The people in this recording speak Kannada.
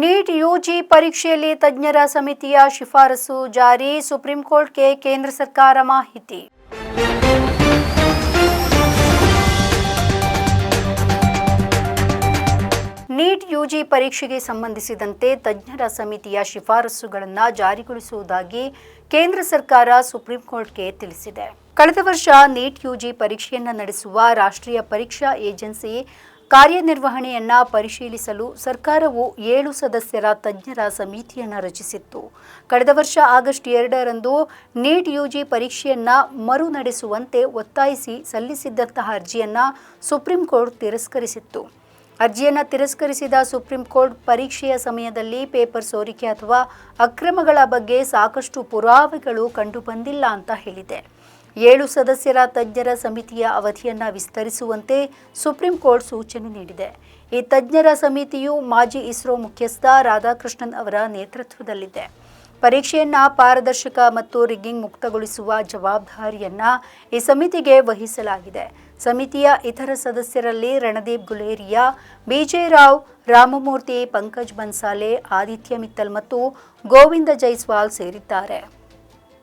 ನೀಟ್ ಯುಜಿ ಪರೀಕ್ಷೆಯಲ್ಲಿ ತಜ್ಞರ ಸಮಿತಿಯ ಶಿಫಾರಸು ಜಾರಿ, ಸುಪ್ರೀಂ ಕೋರ್ಟ್ಗೆ ಕೇಂದ್ರ ಸರ್ಕಾರ ಮಾಹಿತಿ. ನೀಟ್ ಯುಜಿ ಪರೀಕ್ಷೆಗೆ ಸಂಬಂಧಿಸಿದಂತೆ ತಜ್ಞರ ಸಮಿತಿಯ ಶಿಫಾರಸುಗಳನ್ನು ಜಾರಿಗೊಳಿಸುವುದಾಗಿ ಕೇಂದ್ರ ಸರ್ಕಾರ ಸುಪ್ರೀಂ ಕೋರ್ಟ್ಗೆ ತಿಳಿಸಿದೆ. ಕಳೆದ ವರ್ಷ ನೀಟ್ ಯುಜಿ ಪರೀಕ್ಷೆಯನ್ನು ನಡೆಸುವ ರಾಷ್ಟ್ರೀಯ ಪರೀಕ್ಷಾ ಏಜೆನ್ಸಿ ಕಾರ್ಯನಿರ್ವಹಣೆಯನ್ನ ಪರಿಶೀಲಿಸಲು ಸರ್ಕಾರವು ಏಳು ಸದಸ್ಯರ ತಜ್ಞರ ಸಮಿತಿಯನ್ನು ರಚಿಸಿತ್ತು. ಕಳೆದ ವರ್ಷ ಆಗಸ್ಟ್ ಎರಡರಂದು ನೀಟ್ ಯುಜಿ ಪರೀಕ್ಷೆಯನ್ನ ಮರು ನಡೆಸುವಂತೆ ಒತ್ತಾಯಿಸಿ ಸಲ್ಲಿಸಿದ್ದಂತಹ ಅರ್ಜಿಯನ್ನ ಸುಪ್ರೀಂ ಕೋರ್ಟ್ ತಿರಸ್ಕರಿಸಿತ್ತು. ಅರ್ಜಿಯನ್ನು ತಿರಸ್ಕರಿಸಿದ ಸುಪ್ರೀಂ ಕೋರ್ಟ್ ಪರೀಕ್ಷೆಯ ಸಮಯದಲ್ಲಿ ಪೇಪರ್ ಸೋರಿಕೆ ಅಥವಾ ಅಕ್ರಮಗಳ ಬಗ್ಗೆ ಸಾಕಷ್ಟು ಪುರಾವೆಗಳು ಕಂಡುಬಂದಿಲ್ಲ ಅಂತ ಹೇಳಿದೆ. ಏಳು ಸದಸ್ಯರ ತಜ್ಞರ ಸಮಿತಿಯ ಅವಧಿಯನ್ನು ವಿಸ್ತರಿಸುವಂತೆ ಸುಪ್ರೀಂ ಕೋರ್ಟ್ ಸೂಚನೆ ನೀಡಿದೆ. ಈ ತಜ್ಞರ ಸಮಿತಿಯು ಮಾಜಿ ಇಸ್ರೋ ಮುಖ್ಯಸ್ಥ ರಾಧಾಕೃಷ್ಣನ್ ಅವರ ನೇತೃತ್ವದಲ್ಲಿದೆ. ಪರೀಕ್ಷೆಯನ್ನು ಪಾರದರ್ಶಕ ಮತ್ತು ರಿಗ್ಗಿಂಗ್ ಮುಕ್ತಗೊಳಿಸುವ ಜವಾಬ್ದಾರಿಯನ್ನು ಈ ಸಮಿತಿಗೆ ವಹಿಸಲಾಗಿದೆ. ಸಮಿತಿಯ ಇತರ ಸದಸ್ಯರಲ್ಲಿ ರಣದೀಪ್ ಗುಲೇರಿಯಾ, ಬಿಜೆ ರಾವ್, ರಾಮಮೂರ್ತಿ ಪಂಕಜ್ ಬನ್ಸಾಲೆ, ಆದಿತ್ಯ ಮಿತ್ತಲ್ ಮತ್ತು ಗೋವಿಂದ ಜೈಸ್ವಾಲ್ ಸೇರಿದ್ದಾರೆ.